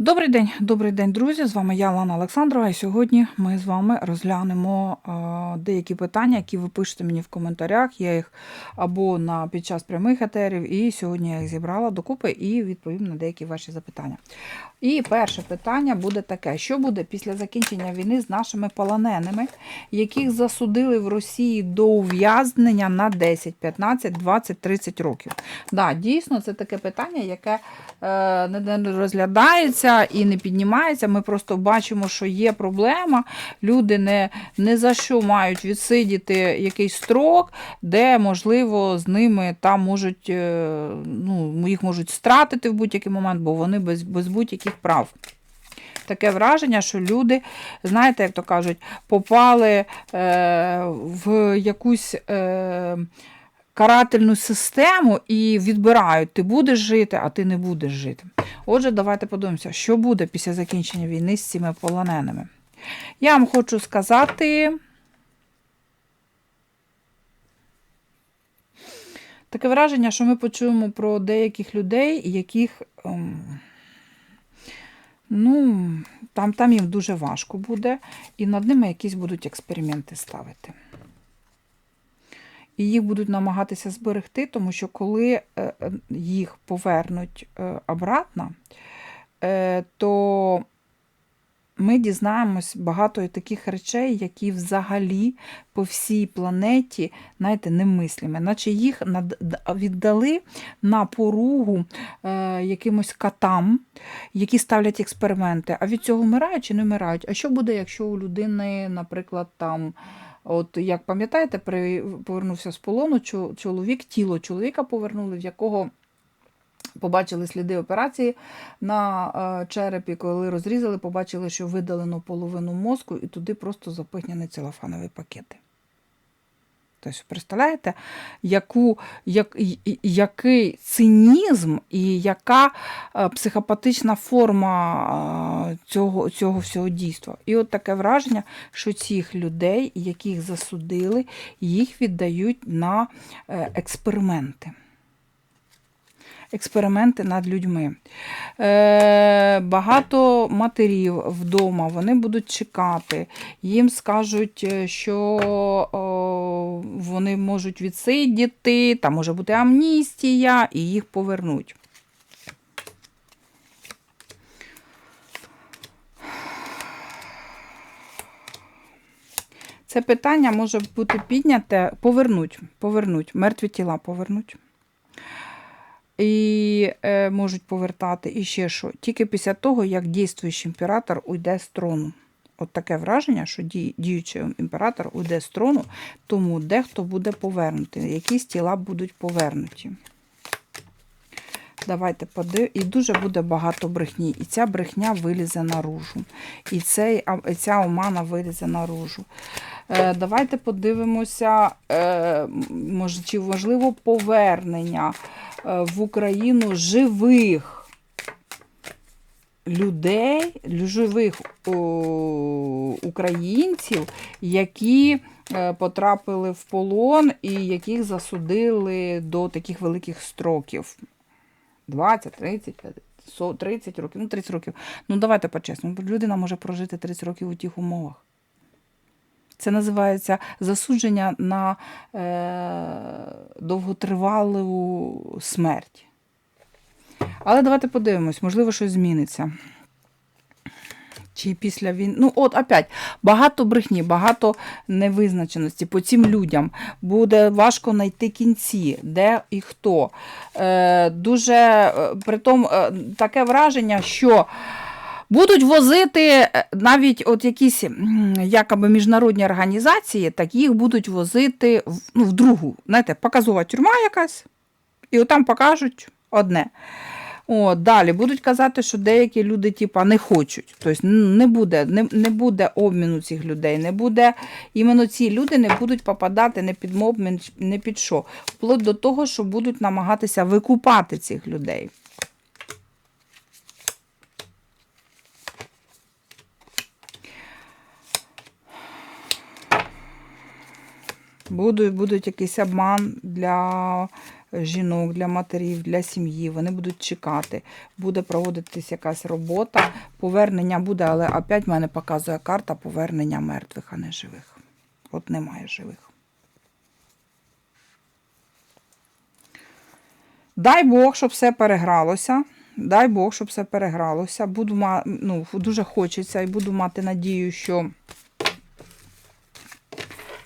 Добрий день, добрий день, друзі! З вами я, Лана Олександрова, і сьогодні ми з вами розглянемо е, деякі питання, які ви пишете мені в коментарях. Я їх або на під час прямих етерів, і сьогодні я їх зібрала докупи і відповім на деякі ваші запитання. І перше питання буде таке: що буде після закінчення війни з нашими полоненими, яких засудили в Росії до ув'язнення на 10, 15, 20, 30 років? Да, дійсно, це таке питання, яке е, не розглядається і не піднімається. Ми просто бачимо, що є проблема. Люди не, не за що мають відсидіти якийсь строк, де, можливо, з ними там можуть, е, ну, їх можуть стратити в будь-який момент, бо вони без, без будь-яких прав. Таке враження, що люди, знаєте, як то кажуть, попали е, в якусь. Е, карательну систему і відбирають, ти будеш жити, а ти не будеш жити. Отже, давайте подивимося, що буде після закінчення війни з цими полоненими. Я вам хочу сказати. Таке враження, що ми почуємо про деяких людей, яких, ем, ну, там, там їм дуже важко буде, і над ними якісь будуть експерименти ставити. І їх будуть намагатися зберегти, тому що коли е, їх повернуть е, обратно, е, то ми дізнаємось багато таких речей, які взагалі по всій планеті, знаєте, немислими, наче їх віддали на поругу якимось катам, які ставлять експерименти. А від цього вмирають чи не вмирають? А що буде, якщо у людини, наприклад, там. От як пам'ятаєте, повернувся з полону чоловік, тіло чоловіка повернули, в якого побачили сліди операції на е, черепі, коли розрізали, побачили, що видалено половину мозку, і туди просто запихняні целофанові пакети. Тобто, представляєте, яку, як, який цинізм і яка е, психопатична форма е, цього цього всього дійства. І от таке враження, що цих людей, яких засудили, їх віддають на е, експерименти експерименти над людьми. Е, Багато матерів вдома вони будуть чекати, їм скажуть, е, що о, вони можуть відсидіти, там може бути амністія, і їх повернуть. Це питання може бути підняте, повернуть, повернуть, мертві тіла повернуть і е, можуть повертати і ще що. Тільки після того, як дійствуючий імператор уйде з трону. От таке враження, що діючий імператор уйде з трону, тому дехто буде повернутий, якісь тіла будуть повернуті. Давайте подивимося. І дуже буде багато брехні. І ця брехня вилізе наружу. І цей, ця омана вилізе наружу. Е, Давайте подивимося, е, можливо повернення в Україну живих людей, живих українців, які е, потрапили в полон і яких засудили до таких великих строків. 20, 30, 30 років, ну 30 років. Ну, давайте по-чесному, людина може прожити 30 років у тих умовах. Це називається засудження на е, довготривалу смерть. Але давайте подивимось, можливо, щось зміниться. Чи після війни. Ну, от опять, багато брехні, багато невизначеності по цим людям. Буде важко знайти кінці, де і хто. Е, Дуже е, притом е, таке враження, що. Будуть возити е, навіть от якісь якоби міжнародні організації, так їх будуть возити в, ну, в другу. Знаєте, показова тюрма якась, і отам покажуть одне. О, Далі будуть казати, що деякі люди типа, не хочуть. Тобто не буде не, не буде обміну цих людей, не буде, іменно ці люди не будуть попадати не під обмін, не під що. Вплоть до того, що будуть намагатися викупати цих людей. Будуть, будуть якийсь обман для жінок, для матерів, для сім'ї. Вони будуть чекати, буде проводитись якась робота. Повернення буде, але опять в мене показує карта повернення мертвих, а не живих. От немає живих. Дай Бог, щоб все перегралося. Дай Бог, щоб все перегралося. Буду ну, дуже хочеться і буду мати надію, що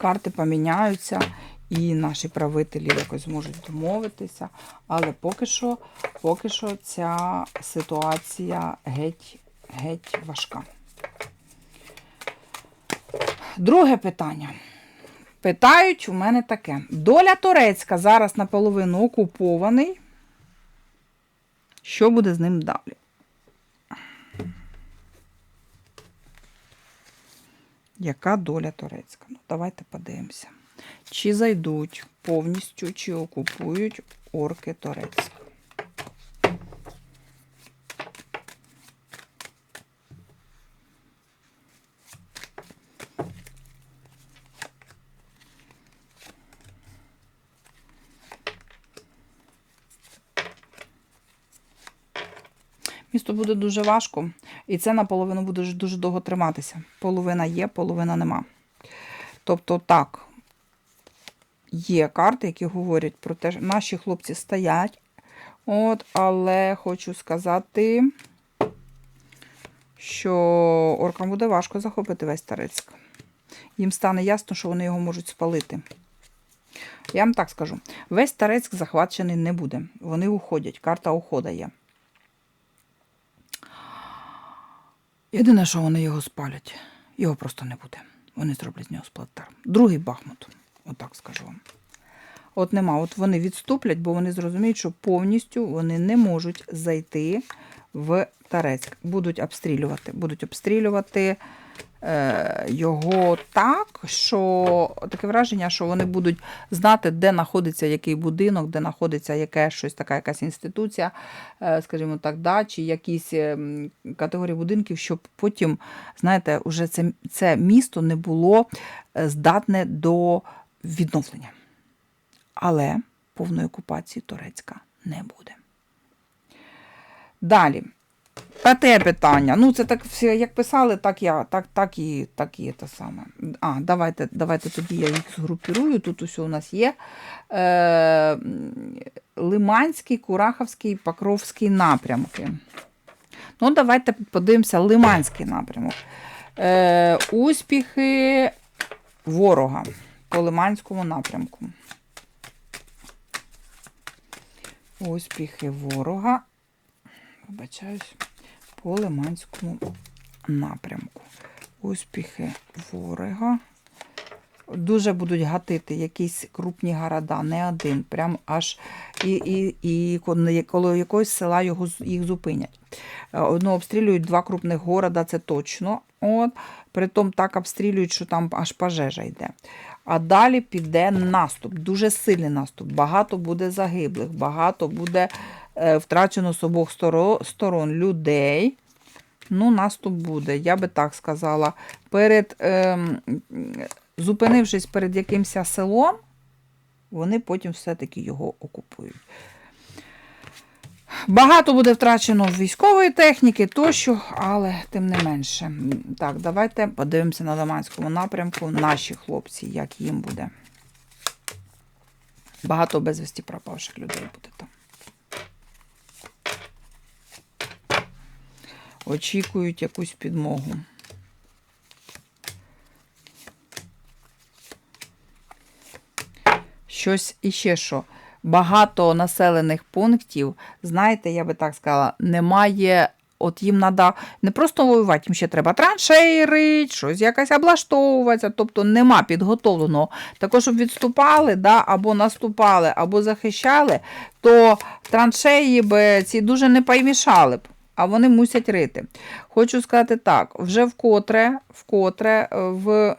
карти поміняються і наші правителі якось зможуть домовитися. Але поки що, поки що ця ситуація геть, геть важка. Друге питання. Питають у мене таке. Доля Турецька зараз наполовину окупований. Що буде з ним далі? Яка доля турецька? Ну, давайте подивимося. Чи зайдуть повністю, чи окупують орки Турецька? Місто буде дуже важко, і це наполовину буде дуже довго триматися. Половина є, половина нема. Тобто, так, є карти, які говорять про те, що наші хлопці стоять. От, але хочу сказати, що оркам буде важко захопити весь Тарецьк. Їм стане ясно, що вони його можуть спалити. Я вам так скажу: весь Тарецьк захвачений не буде. Вони уходять. Карта ухода є. Єдине, що вони його спалять, його просто не буде. Вони зроблять з нього сплаттар. Другий Бахмут, отак скажу вам. От нема, от вони відступлять, бо вони зрозуміють, що повністю вони не можуть зайти в Тарецьк. Будуть обстрілювати. Будуть обстрілювати його так, що таке враження, що вони будуть знати, де знаходиться який будинок, де знаходиться яке щось, така якась інституція, е, скажімо так, да, чи якісь е, категорії будинків, щоб потім, знаєте, уже це, це місто не було е, здатне до відновлення. Але повної окупації Турецька не буде. Далі. П'яте питання. Ну, це так всі, як писали, так я, так, так і так і те саме. А, давайте, давайте тоді я їх згрупірую. Тут усе у нас є. Е, Лиманський, Кураховський, Покровський напрямки. Ну, давайте подивимося Лиманський напрямок. Е, Успіхи ворога по Лиманському напрямку. Успіхи ворога. Вибачаюсь, по Лиманському напрямку. Успіхи ворога. Дуже будуть гатити якісь крупні города, не один, прям аж і, і, і коло якогось села його, їх зупинять. Одно обстрілюють два крупних города, це точно. От. Притом так обстрілюють, що там аж пожежа йде. А далі піде наступ, дуже сильний наступ. Багато буде загиблих, багато буде втрачено з обох сторон людей. Ну, наступ буде, я би так сказала. Перед, ем, зупинившись перед якимось селом, вони потім все-таки його окупують. Багато буде втрачено військової техніки тощо, але тим не менше. Так, давайте подивимося на Лиманському напрямку. Наші хлопці, як їм буде. Багато безвісті пропавших людей буде там. Очікують якусь підмогу. Щось іще що. Багато населених пунктів, знаєте, я би так сказала, немає. От їм треба не просто воювати, їм ще треба траншеї рить, щось якось облаштовуватися, тобто нема підготовленого. Також, щоб відступали, да, або наступали, або захищали, то траншеї б ці дуже не помішали б, а вони мусять рити. Хочу сказати так: вже вкотре, вкотре е, в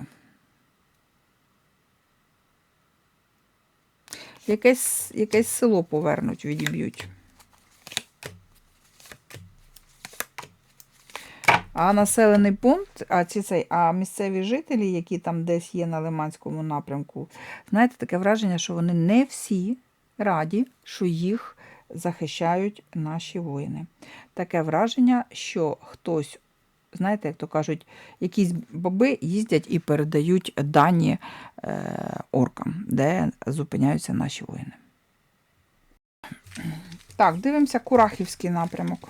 якесь, якесь село повернуть, відіб'ють. А населений пункт, а ці цей, а місцеві жителі, які там десь є на Лиманському напрямку, знаєте, таке враження, що вони не всі раді, що їх захищають наші воїни. Таке враження, що хтось, знаєте, як то кажуть, якісь баби їздять і передають дані е, оркам, де зупиняються наші воїни. Так, дивимося Курахівський напрямок.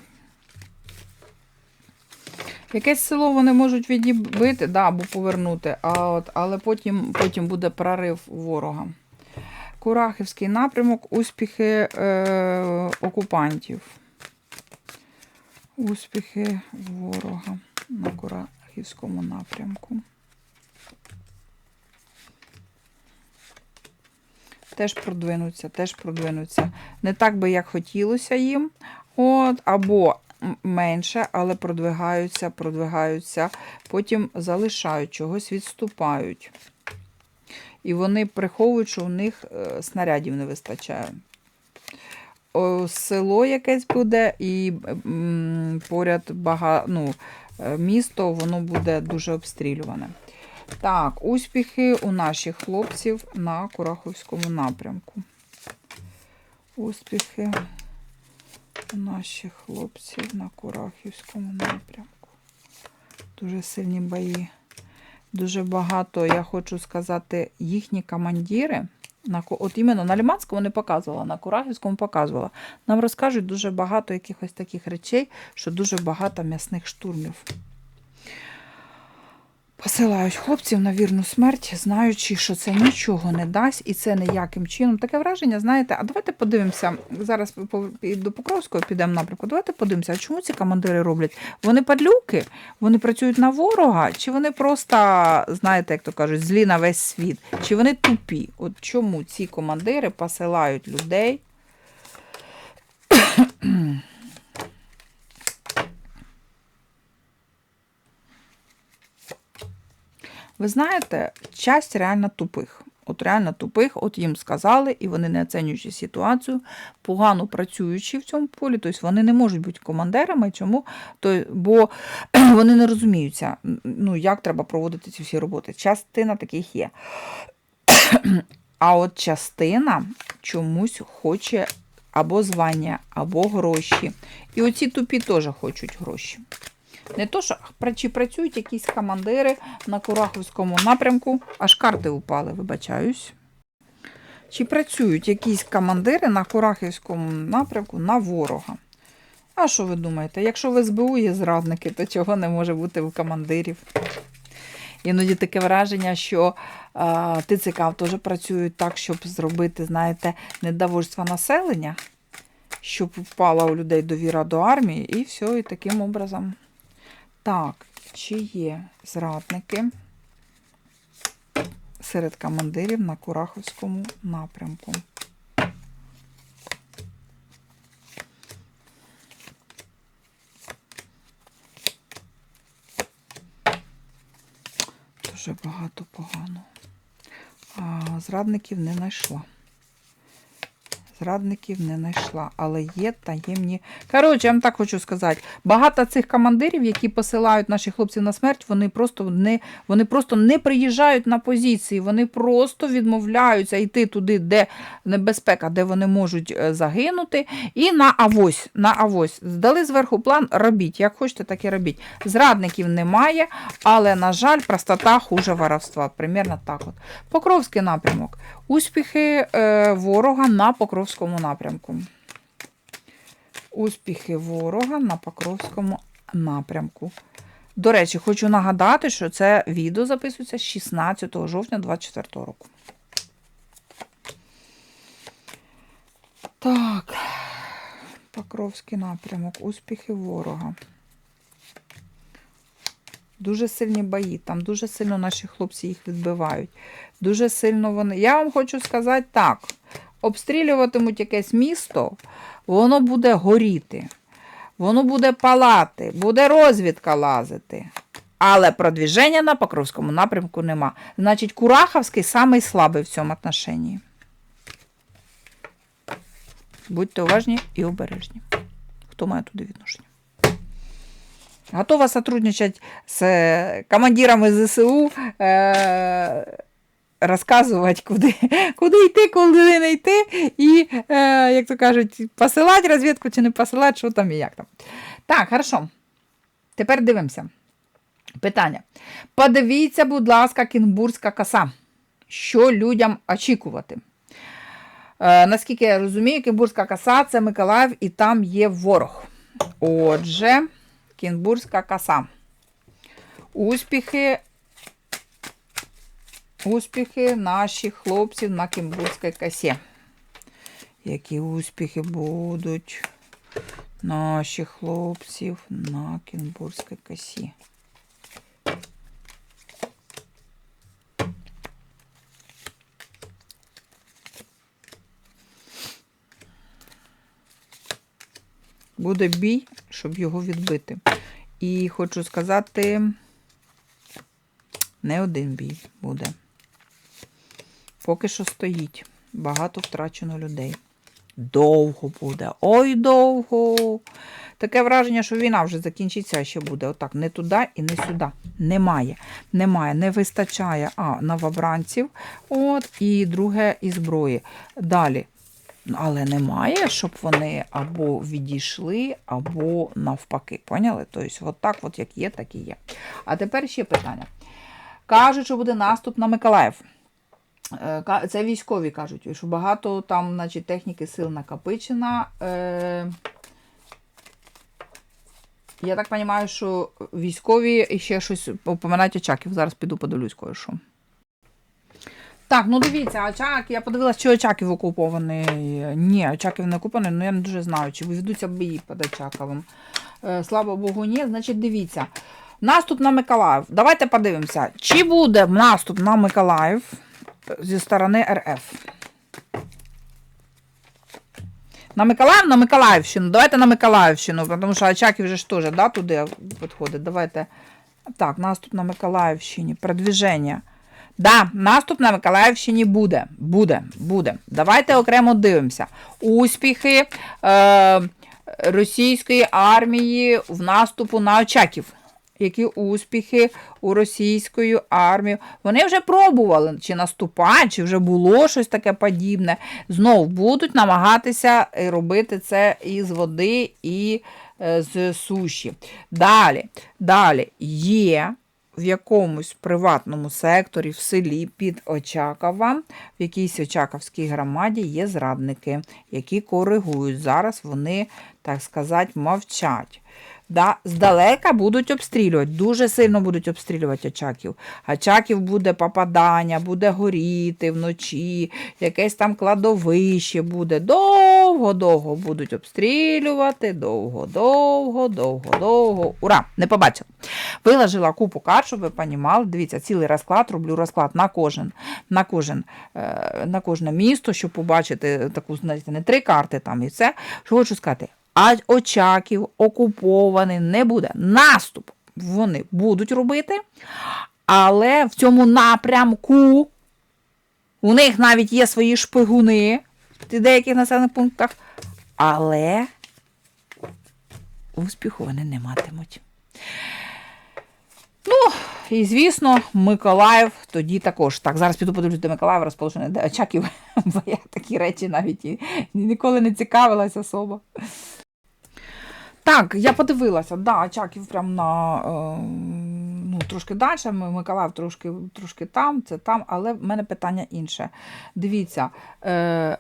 Якесь село вони можуть відібити, да, або повернути, а от, але потім, потім буде прорив ворога. Курахівський напрямок, успіхи е, окупантів. Успіхи ворога на Курахівському напрямку. Теж продвинуться, теж продвинуться. Не так би, як хотілося їм. От, або менше, але продвигаються, продвигаються, потім залишають, чогось відступають. І вони приховують, що у них е, снарядів не вистачає. Село якесь буде, і поряд бага, ну, е, місто, воно буде дуже обстрілюване. Так, успіхи у наших хлопців на Кураховському напрямку. Успіхи у наших хлопців на Курахівському напрямку. Дуже сильні бої. Дуже багато, я хочу сказати, їхні командири. На, от іменно на Ліманському не показувала, на Курахівському показувала. Нам розкажуть дуже багато якихось таких речей, що дуже багато м'ясних штурмів. Посилають хлопців на вірну смерть, знаючи, що це нічого не дасть, і це ніяким чином. Таке враження, знаєте, а давайте подивимося. Зараз до Покровського підемо напрямку. Давайте подивимося, а чому ці командири роблять? Вони падлюки, вони працюють на ворога, чи вони просто, знаєте, як то кажуть, злі на весь світ, чи вони тупі? От чому ці командири посилають людей? Ви знаєте, часть реально тупих. От реально тупих, от їм сказали, і вони, не оцінюючи ситуацію, погано працюючи в цьому полі, тобто вони не можуть бути командирами. Чому? То, бо вони не розуміються, ну, як треба проводити ці всі роботи. Частина таких є. А от частина чомусь хоче або звання, або гроші. І оці тупі теж хочуть гроші. Не то, що чи працюють якісь командири на Кураховському напрямку, аж карти упали, вибачаюсь. Чи працюють якісь командири на Курахівському напрямку на ворога? А що ви думаєте? Якщо в СБУ є зрадники, то чого не може бути в командирів? Іноді таке враження, що а, ТЦК теж працюють так, щоб зробити, знаєте, недовольство населення, щоб впала у людей довіра до армії, і все, і таким образом. Так, чи є зрадники серед командирів на Кураховському напрямку? Дуже багато погано. А зрадників не знайшла. Зрадників не знайшла, але є таємні. Коротше, я вам так хочу сказати: багато цих командирів, які посилають наших хлопців на смерть, вони просто не, вони просто не приїжджають на позиції, вони просто відмовляються йти туди, де небезпека, де вони можуть е, загинути. І на авось, на авось. Здали зверху план, робіть. Як хочете, так і робіть. Зрадників немає, але, на жаль, простота хуже воровства. Примерно так от. Покровський напрямок. Успіхи е, ворога на Покровському напрямку. Успіхи ворога на Покровському напрямку. До речі, хочу нагадати, що це відео записується 16 жовтня 2024 року. Так, Покровський напрямок. Успіхи ворога. Дуже сильні бої, там дуже сильно наші хлопці їх відбивають. Дуже сильно вони. Я вам хочу сказати так: обстрілюватимуть якесь місто, воно буде горіти, воно буде палати, буде розвідка лазити. Але продвіження на Покровському напрямку нема. Значить, Кураховський самий слабий в цьому отношенні. Будьте уважні і обережні. Хто має туди відношення? Готова сотрудничать с э, командирами ЗСУ э, розказувати, куди, куди йти, куди не йти, і, е, як то кажуть, посилати розвідку чи не посилати, що там і як там. Так, хорошо. Тепер дивимося. Питання. Подивіться, будь ласка, кінбурзька коса. Що людям очікувати? Е, наскільки я розумію, Кінбурзька коса це Миколаїв і там є ворог. Отже, Кінбурзька коса. Успіхи, успіхи наших хлопців на Кінбурзькій косі. Які успіхи будуть наших хлопців на Кінбурзькій косі? Буде бій, щоб його відбити. І хочу сказати, не один бій буде. Поки що стоїть. Багато втрачено людей. Довго буде. Ой, довго. Таке враження, що війна вже закінчиться, а ще буде. Отак, не туди і не сюди. Немає. Немає, не вистачає а, новобранців. От, і друге, і зброї. Далі. Але немає, щоб вони або відійшли, або навпаки. Поняли? Тобто, от так, от як є, так і є. А тепер ще питання. Кажуть, що буде наступ на Миколаїв. Е, Це військові кажуть, що багато там, значить, техніки сил накопичено. Е, Я так розумію, що військові ще щось упоминають очаків. Зараз піду подивлюсь кое-що. Так, ну дивіться, Очак, я подивилась, чи Очаків окупований. Ні, Очаків не окупований, але я не дуже знаю, чи ведуться бої під Очаковим. Е, Слава Богу, ні. Значить, дивіться. Наступ на Миколаїв. Давайте подивимося, чи буде наступ на Миколаїв зі сторони РФ. На Миколаїв, на Миколаївщину. Давайте на Миколаївщину, тому що Очаків вже ж теж да, туди підходить. Давайте. Так, наступ на Миколаївщині. Продвіження. Да, наступ на Миколаївщині буде. Буде, буде. Давайте окремо дивимося. Успіхи е, російської армії в наступу на Очаків. Які успіхи у російської армії. Вони вже пробували чи наступати, чи вже було щось таке подібне. Знов будуть намагатися е, робити це із води і е, з суші. Далі, далі є в якомусь приватному секторі в селі під Очакова, в якійсь Очаковській громаді є зрадники, які коригують. Зараз вони, так сказати, мовчать. Да, здалека будуть обстрілювати, дуже сильно будуть обстрілювати Очаків. Очаків буде попадання, буде горіти вночі, якесь там кладовище буде. Довго-довго будуть обстрілювати, довго-довго, довго-довго. Ура! Не побачила. Виложила купу карт, щоб ви понімали. Дивіться, цілий розклад, роблю розклад на кожен, на кожен, е, на кожне місто, щоб побачити таку, знаєте, не три карти там і все. Що хочу сказати, а Очаків окупований не буде. Наступ вони будуть робити, але в цьому напрямку у них навіть є свої шпигуни в деяких населених пунктах, але успіху вони не матимуть. Ну, і звісно, Миколаїв тоді також. Так, зараз піду подивлюсь до Миколаєва, розположений де Очаків, бо я такі речі навіть і ніколи не цікавилась особа. Так, я подивилася, да, Очаків прям на е, ну, трошки далі, Миколаїв трошки, трошки там, це там, але в мене питання інше. Дивіться, е,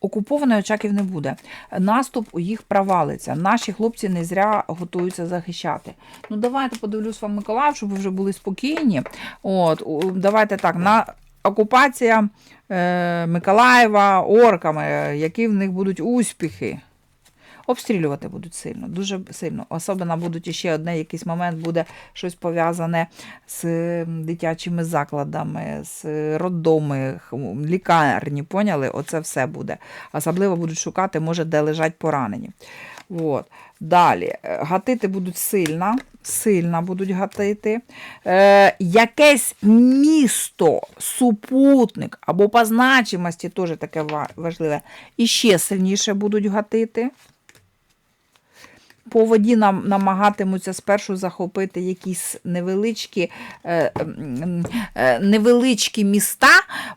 окупованих Очаків не буде. Наступ у їх провалиться. Наші хлопці не зря готуються захищати. Ну, давайте подивлюсь вам Миколаїв, щоб ви вже були спокійні. От, давайте так, на окупація е, Миколаєва орками, які в них будуть успіхи. Обстрілювати будуть сильно, дуже сильно. Особливо будуть ще одне, якийсь момент буде щось пов'язане з дитячими закладами, з роддоми, лікарні, поняли? Оце все буде. Особливо будуть шукати, може, де лежать поранені. От. Далі, е, гатити будуть сильно, сильно будуть гатити. Е, якесь місто, супутник або по значимості, теж таке важливе, і ще сильніше будуть гатити. По воді нам намагатимуться спершу захопити якісь невеличкі, е, е, невеличкі міста.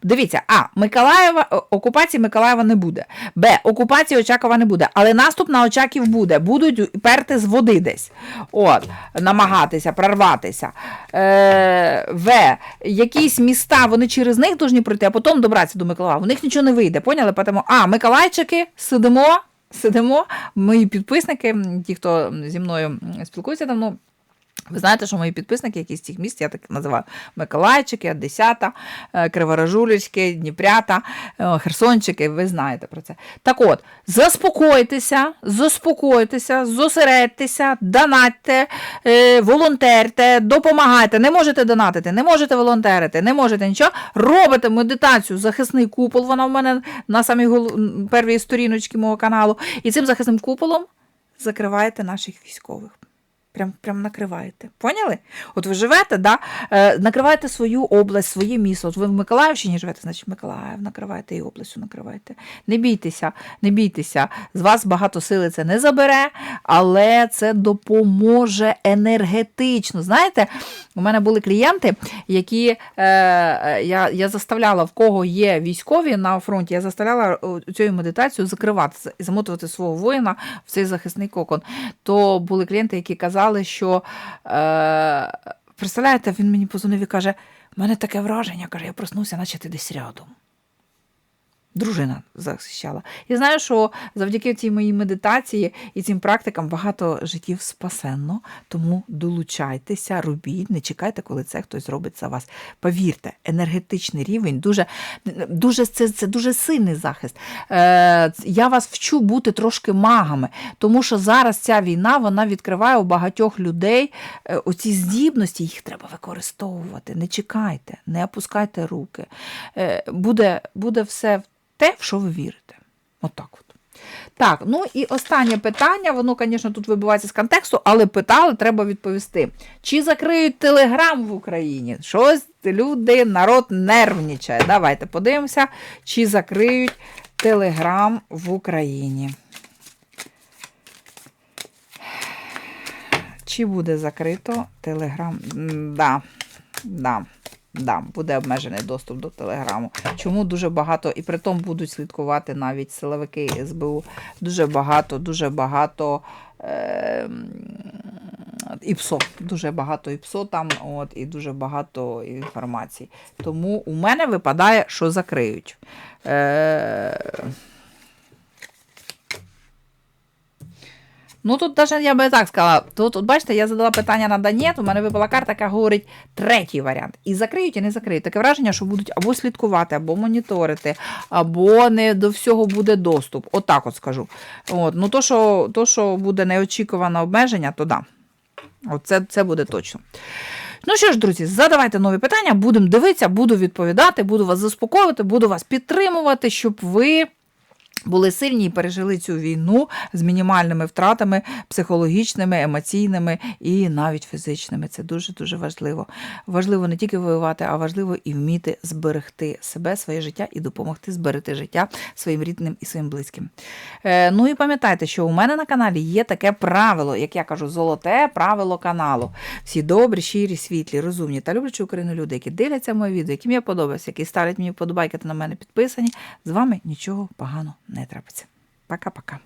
Дивіться, а Миколаєва, окупації Миколаєва не буде. Б. Окупації Очакова не буде. Але наступ на Очаків буде. Будуть перти з води десь. От, намагатися прорватися. Е, в. Якісь міста, вони через них повинні пройти, а потім добратися до Миколаєва. У них нічого не вийде. Поняли? Тому, а, Миколайчики, сидимо. Сидимо, мої підписники, ті, хто зі мною спілкується давно. Ви знаєте, що мої підписники, які з цих міст, я так називаю Миколайчики, Одесята, е, Криворожулечки, Дніпрята, е, Херсончики, ви знаєте про це. Так от, заспокойтеся, заспокойтеся, зосередьтеся, донатьте, е, волонтерте, допомагайте. Не можете донатити, не можете волонтерити, не можете нічого. Робите медитацію, захисний купол. Вона в мене на самій гол... первій сторіночці мого каналу. І цим захисним куполом закриваєте наших військових. Прям, прям накриваєте. Поняли? От ви живете, да? е, накриваєте свою область, своє місто. От ви в Миколаївщині живете, значить Миколаїв накриваєте і областю накриваєте. Не бійтеся, не бійтеся. З вас багато сили це не забере, але це допоможе енергетично. Знаєте, у мене були клієнти, які е, я, я заставляла, в кого є військові на фронті, я заставляла е, цю медитацію закривати і замотувати свого воїна в цей захисний кокон. То були клієнти, які казали, що е, представляєте, він мені позвонив і каже: в мене таке враження, каже, я проснувся, наче ти десь рядом. Дружина захищала. Я знаю, що завдяки цій моїй медитації і цим практикам багато життів спасенно, тому долучайтеся, робіть, не чекайте, коли це хтось зробить за вас. Повірте, енергетичний рівень дуже, дуже це, це дуже сильний захист. Е, я вас вчу бути трошки магами, тому що зараз ця війна вона відкриває у багатьох людей е, оці здібності, їх треба використовувати. Не чекайте, не опускайте руки. Е, буде, буде все те, в що ви вірите. Отак от. Так, ну і останнє питання, воно, звісно, тут вибивається з контексту, але питали, треба відповісти. Чи закриють Телеграм в Україні? Щось люди, народ нервничає. Давайте подивимося, чи закриють Телеграм в Україні. Чи буде закрито Телеграм? Да, да. Да, буде обмежений доступ до Телеграму. Чому дуже багато, і при тому будуть слідкувати навіть силовики СБУ. Дуже багато, дуже багато е, ІПСО. Дуже багато ІПСО там, от, і дуже багато інформації. Тому у мене випадає, що закриють. Е, Ну тут навіть я би так сказала. Тут, от бачите, я задала питання на Данет, у мене випала карта, яка говорить третій варіант. І закриють, і не закриють. Таке враження, що будуть або слідкувати, або моніторити, або не до всього буде доступ. Отак от, скажу. От, ну то, що, то, що буде неочікуване обмеження, то да. От це, це буде точно. Ну що ж, друзі, задавайте нові питання, будемо дивитися, буду відповідати, буду вас заспокоювати, буду вас підтримувати, щоб ви були сильні і пережили цю війну з мінімальними втратами психологічними, емоційними і навіть фізичними. Це дуже-дуже важливо. Важливо не тільки воювати, а важливо і вміти зберегти себе, своє життя і допомогти зберегти життя своїм рідним і своїм близьким. Е, ну і пам'ятайте, що у мене на каналі є таке правило, як я кажу, золоте правило каналу. Всі добрі, щирі, світлі, розумні та люблячі Україну люди, які дивляться моє відео, яким я подобаюся, які ставлять мені вподобайки та на мене підписані. З вами нічого поганого не трапиться. Пока-пока.